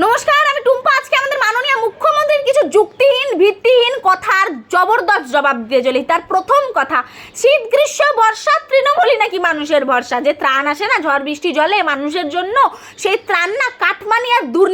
নমস্কার, আমি টুম্পা। আজকে আমাদের মাননীয় মুখ্যমন্ত্রীর কিছু যুক্তিহীন, ভিত্তিহীন কথার জবরদস্ত জবাব দিয়ে চলি। তার প্রথম কথা, শীত, গ্রীষ্ম, বর্ষা, তৃণমূলই নাকি মানুষের ভরসা? যে ত্রাণ আসে না, ঝড়, বৃষ্টি, জলে মানুষের জন্য সেই ত্রাণ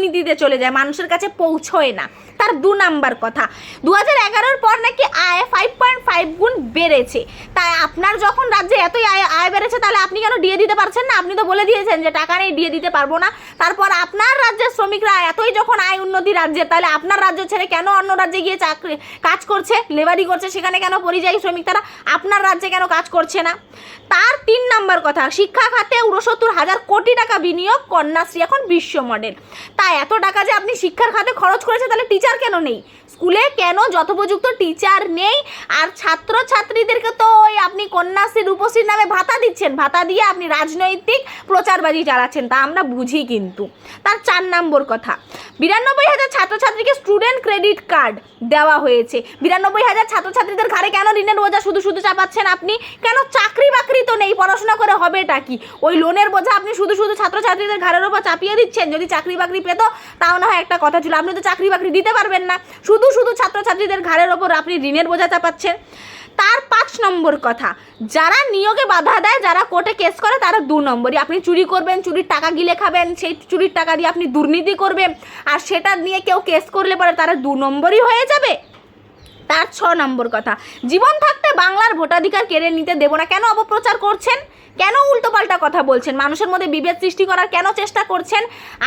দুর্নীতিতে চলে যায়, মানুষের কাছে পৌঁছয় না। তার দু নাম্বার কথা দু হাজার এগারোর পর নাকি আয় ফাইভ পয়েন্ট ফাইভ গুণ বেড়েছে। তাই আপনার যখন রাজ্যে এতই আয় আয় বেড়েছে, তাহলে আপনি কেন দিয়ে দিতে পারছেন না? আপনি তো বলে দিয়েছেন যে টাকা নেই, দিয়ে দিতে পারব না। তারপর আপনার রাজ্যের শ্রমিকরা এতই যখন আয় উন্নতি রাজ্যে, তাহলে আপনার রাজ্য ছেড়ে কেন অন্য রাজ্যে গিয়ে চাকরি কাজ করছে, লেবারি করছে, সেখানে কেন পরিযায়ী শ্রমিক তারা? আপনার রাজ্যে কেন কাজ করছে না? তার তিন নাম্বার কথা, শিক্ষা খাতে উনসত্তর হাজার কোটি টাকা বিনিয়োগ কন্যাশ্রী এখন বিশ্ব মডেল তা এত টাকা যে আপনি শিক্ষার খাতে খরচ করেছে তাহলে টিচার কেন নেই? স্কুলে কেন যথোপযুক্ত টিচার নেই? আর ছাত্র ছাত্রীদেরকে তো ওই আপনি কন্যাশ্রী রূপশ্রীর নামে ভাতা দিচ্ছেন। ভাতা দিয়ে আপনি রাজনৈতিক প্রচারবাজি চালাচ্ছেন, তা আমরা বুঝি কিন্তু। তার চার নম্বর কথা, বিরানব্বই হাজার ছাত্রছাত্রীকে স্টুডেন্ট ক্রেডিট কার্ড দেওয়া হয়েছে। বিরানব্বই হাজার ছাত্রছাত্রীদের ঘাড়ে কেন ঋণের বোঝা শুধু শুধু চাপাচ্ছেন আপনি? কেন চাকরি বাকরি তো নেই, পড়াশোনা করে হবেটা কি? ওই লোনের বোঝা আপনি শুধু শুধু ছাত্রছাত্রীদের ঘাড়ের ওপর চাপিয়ে দিচ্ছেন, যদি চাকরি বাকরি পেতো, তাও না হয় একটা কথা ছিল, আপনি তো চাকরি বাকরি দিতে পারবেন না। শুধু শুধু ছাত্রছাত্রীদের ঘাড়ের ওপর আপনি ঋণের বোঝা চাপাচ্ছেন। তার পাঁচ নম্বর কথা, যারা নিয়োগে বাধা দেয়, যারা কোর্টে কেস করে, তারা দু নম্বরই। আপনি চুরি করবেন, চুরির টাকা গিলে খাবেন, সেই চুরির টাকা দিয়ে আপনি দুর্নীতি করবেন, আর সেটা নিয়ে কেউ কেস করলে পরে তারা দু নম্বরই হয়ে যাবে। তার ছ নম্বর কথা, জীবন থাকতে বাংলার ভোটাধিকার কেড়ে নিতে দেব না কেন অপপ্রচার করছেন? কেন উল্টোপাল্টা কথা বলছেন? মানুষের মধ্যে বিভেদ সৃষ্টি করার কেন চেষ্টা করছেন?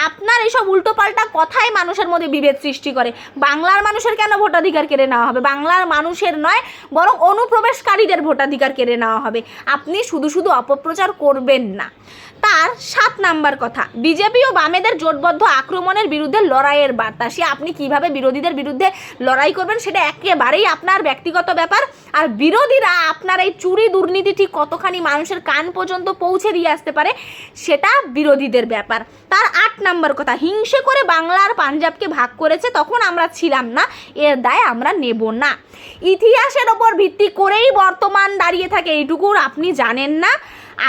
আপনার এইসব উল্টোপাল্টা কথাই মানুষের মধ্যে বিভেদ সৃষ্টি করে। বাংলার মানুষের কেন ভোটাধিকার কেড়ে নেওয়া হবে? বাংলার মানুষের নয়, বরং অনুপ্রবেশকারীদের ভোটাধিকার কেড়ে নেওয়া হবে। আপনি শুধু শুধু অপপ্রচার করবেন না। তার সাত নাম্বার কথা, বিজেপি ও বামেদের জোটবদ্ধ আক্রমণের বিরুদ্ধে লড়াইয়ের বার্তা। সে আপনি কীভাবে বিরোধীদের বিরুদ্ধে লড়াই করবেন সেটা একেবারেই আপনার ব্যক্তিগত ব্যাপার। আর বিরোধীরা আপনার এই চুরি দুর্নীতি ঠিক কতখানি মানুষের কান পর্যন্ত পৌঁছে দিয়ে আসতে পারে, সেটা বিরোধীদের ব্যাপার। তার আট নম্বর কথা, হিংসে করে বাংলা আর পাঞ্জাবকে ভাগ করেছে, তখন আমরা ছিলাম না, এর দায় আমরা নেব না। ইতিহাসের ওপর ভিত্তি করেই বর্তমান দাঁড়িয়ে থাকে এইটুকুর আপনি জানেন না।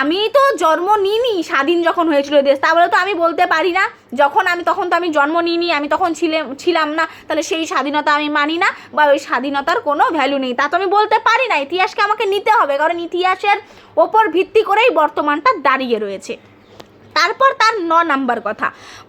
আমি তো জন্ম নিইনি স্বাধীন যখন হয়েছিল দেশ। তাহলে তো আমি বলতে পারি না, যখন আমি, তখন তো আমি জন্ম নিইনি, আমি তখন ছিলাম ছিলাম না, তাহলে সেই স্বাধীনতা আমি মানি না বা ওই স্বাধীনতার কোনো ভ্যালু নেই। তা তো আমি বলতে পারি না, ইতিহাসকে আমাকে নিতে হবে, কারণ ইতিহাসের ওপর ভিত্তি করেই বর্তমানটা দাঁড়িয়ে রয়েছে। তারপর তার ন নাম্বার কথা।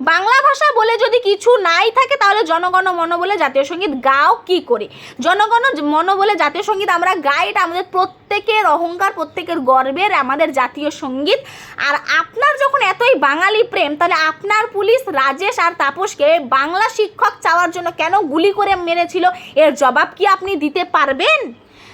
বাংলা ভাষা বলে যদি কিছু নাই থাকে, তাহলে জনগণ মন বলে জাতীয় সংগীত গাও কি করে? জনগণ মন বলে জাতীয় সংগীত আমরা গাই এটা আমাদের প্রত্যেকের অহংকার, প্রত্যেকের গর্বের, আমাদের জাতীয় সংগীত। আর আপনার যখন এতই বাঙালি প্রেম, তাহলে আপনার পুলিশ রাজেশ আর তাপসকে বাংলা শিক্ষক চাওয়ার জন্য কেন গুলি করে মেরেছিল? এর জবাব কি আপনি দিতে পারবেন?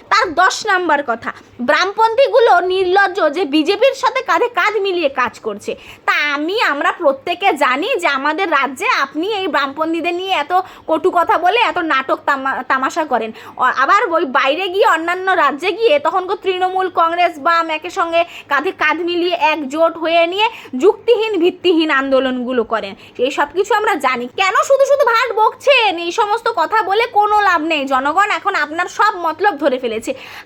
তার দশ নাম্বার কথা। বামপন্থীগুলো নির্লজ্জ যে বিজেপির সাথে কাঁধে কাঁধ মিলিয়ে কাজ করছে। তা আমি, আমরা প্রত্যেকে জানি যে আমাদের রাজ্যে আপনি এই বামপন্থীদের নিয়ে এত কটু কথা বলে এত নাটক তামা- তামাশা করেন। আবার ওই বাইরে গিয়ে অন্যান্য রাজ্যে গিয়ে তখন তৃণমূল কংগ্রেস বাম একের সঙ্গে কাঁধে কাঁধ মিলিয়ে একজোট হয়ে নিয়ে যুক্তিহীন, ভিত্তিহীন আন্দোলনগুলো করেন। এই সব কিছু আমরা জানি। কেন শুধু শুধু ভাট বকছেন? এই সমস্ত কথা বলে কোনো লাভ নেই। জনগণ এখন আপনার সব মতলব ধরে ফেলেছে।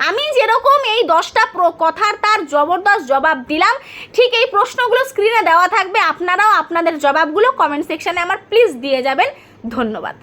আমি যেরকম এই দশটা কথার তার জবরদস্ত জবাব দিলাম, ঠিক এই প্রশ্নগুলো স্ক্রিনে দেওয়া থাকবে। আপনারাও আপনাদের জবাবগুলো কমেন্ট সেকশানে আমার প্লিজ দিয়ে যাবেন। ধন্যবাদ।